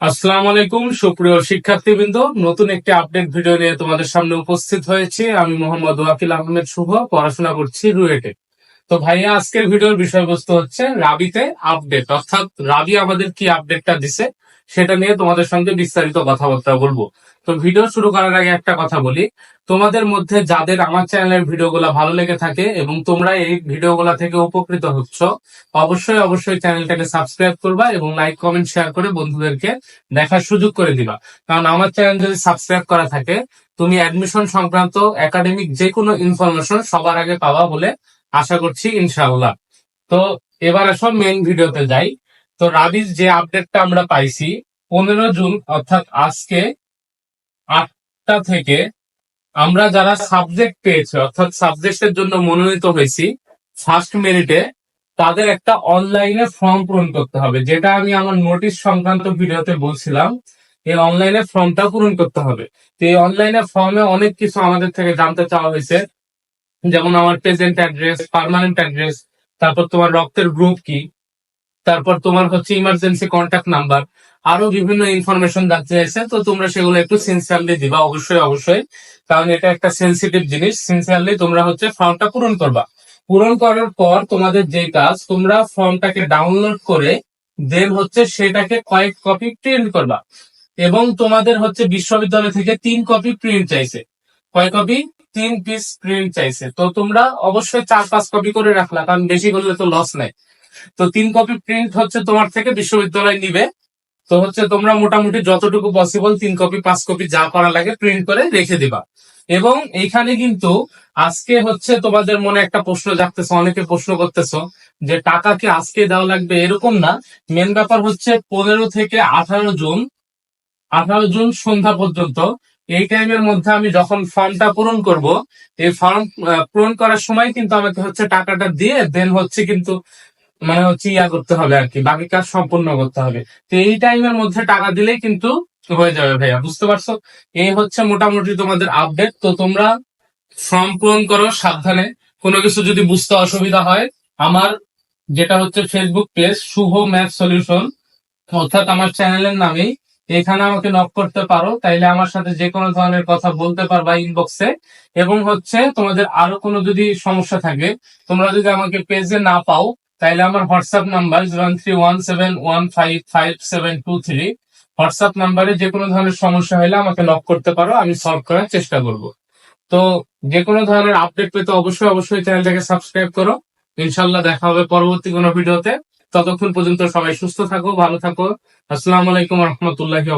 আসসালামু আলাইকুম, সুপ্রিয় শিক্ষার্থীবৃন্দ। নতুন একটি আপডেট ভিডিও নিয়ে তোমাদের সামনে উপস্থিত হয়েছি। আমি মোহাম্মদ ওয়াকিল আহমেদ শুভ, পড়াশোনা করছি রুয়েটে। তো ভাইয়া, আজকের ভিডিওর বিষয়বস্তু হচ্ছে রাবিতে আপডেট অর্থাৎ রাবি আমাদের কি আপডেটটা দিছে? সেটা নিয়ে তোমাদের সঙ্গে বিস্তারিত কথাবার্তা বলব। তো ভিডিও শুরু করার আগে একটা কথা বলি। তোমাদের মধ্যে যাদের আমার চ্যানেলের ভিডিওগুলো ভালো লেগে থাকে এবং তোমরা এই ভিডিওগুলো থেকে উপকৃত হচ্ছ, অবশ্যই অবশ্যই চ্যানেলটাকে সাবস্ক্রাইব করবা এবং লাইক, কমেন্ট, শেয়ার করে বন্ধুদেরকে দেখার সুযোগ করে দিবা। কারণ আমার চ্যানেল যদি সাবস্ক্রাইব করা থাকে, তুমি অ্যাডমিশন সংক্রান্ত একাডেমিক যে কোনো ইনফরমেশন সবার আগে পাবা বলে আশা করছি, ইনশাআল্লাহ। তো এবার আসো মেইন ভিডিওতে যাই। তো রাবিজ যে আপডেটটা আমরা পাইছি, পনেরো জুন, অর্থাৎ আজকে আটটা থেকে আমরা যারা সাবজেক্ট পেয়েছি, অর্থাৎ সাবজেক্টের জন্য মনোনীত হয়েছি ফার্স্ট মেরিটে তাদের একটা অনলাইনে ফর্ম পূরণ করতে হবে, যেটা আমি আমার নোটিশ সংক্রান্ত ভিডিওতে বলছিলাম, এই অনলাইনে ফর্মটা পূরণ করতে হবে। তো এই অনলাইনে ফর্মে অনেক কিছু আমাদের থেকে জানতে চাওয়া হয়েছে, যেমন আমার প্রেজেন্ট অ্যাড্রেস পার্মানেন্ট অ্যাড্রেস তারপর তোমার রক্তের গ্রুপ কি তারপর তোমার হচ্ছে ইমার্জেন্সি কন্ট্যাক্ট নাম্বার আরও বিভিন্ন ইনফরমেশন জানতে চাইছে তো তোমরা সেগুলো একটু সিনসিয়ারলি দিবা, অবশ্যই অবশ্যই। কারণ এটা একটা সেন্সিটিভ জিনিস সিনসিয়ারলি তোমরা হচ্ছে ফর্মটা পূরণ করবা। পূরণ করার পর তোমাদের যে কাজ, তোমরা ফর্মটাকে ডাউনলোড করে দেন হচ্ছে সেটাকে কয়েক কপি প্রিন্ট করবা। এবং তোমাদের হচ্ছে বিশ্ববিদ্যালয় থেকে তিন কপি প্রিন্ট চাইছে। কয় কপি তিন পিস প্রিন্ট চাইছে। তো তোমরা অবশ্যই চার, পাঁচ কপি করে রাখলা, কারণ বেশি করলে তো লস নাই। তো তিন কপি প্রিন্ট হচ্ছে তোমার থেকে বিশ্ববিদ্যালয় নিবে। তো হচ্ছে তোমরা মোটামুটি যতটুকু পসিবল তিন কপি পাঁচ কপি যা করা লাগে প্রিন্ট করে রেখে দিবা। এবং এইখানে কিন্তু আজকে হচ্ছে তোমাদের মনে একটা প্রশ্ন জাগতেছে, অনেকে প্রশ্ন করতেছো যে টাকা কি আজকে দেওয়া লাগবে? এরকম না। মেন ব্যাপার হচ্ছে পনেরো থেকে আঠারো জুন আঠারো জুন সন্ধ্যা পর্যন্ত এই টাইমের মধ্যে আমি যখন ফর্মটা পূরণ করব, এই ফর্ম পূরণ করার সময় কিন্তু আমাকে হচ্ছে টাকাটা দিয়ে দেন হচ্ছে কিন্তু মানে হচ্ছে ইয়া করতে হবে আর কি, বাকি কাজ সম্পূর্ণ করতে হবে। তো এই টাইমের মধ্যে টাকা দিলেই কিন্তু হয়ে যাবে ভাইয়া, বুঝতে পারছ? এই হচ্ছে মোটামুটি তোমাদের আপডেট তো তোমরা ফর্ম পূরণ করো সাবধানে। কোনো কিছু যদি বুঝতে অসুবিধা হয়, আমার যেটা হচ্ছে Facebook page Shubho math solution অর্থাৎ আমার চ্যানেলের নামেই এখানে আমাকে নক করতে পারো। তাইলে আমার সাথে যে কোনো ধরনের কথা বলতে পারবা ইনবক্সে এবং হচ্ছে তোমাদের আরও কোনো যদি সমস্যা থাকে, তোমরা যদি আমাকে পেজে না পাও তাইলে আমার WhatsApp number zero three one seven one five five seven two three WhatsApp নাম্বারে যে কোনো ধরনের সমস্যা হলে আমাকে নক করতে পারো, আমি সলভ করার চেষ্টা করব। তো যে কোনো ধরনের আপডেট পেতে অবশ্যই অবশ্যই চ্যানেলটাকে সাবস্ক্রাইব করো। ইনশাল্লাহ দেখা হবে পরবর্তী কোনো ভিডিওতে। ততক্ষণ পর্যন্ত সবাই সুস্থ থাকো, ভালো থাকো। আসসালামু আলাইকুম রহমতুল্লাহি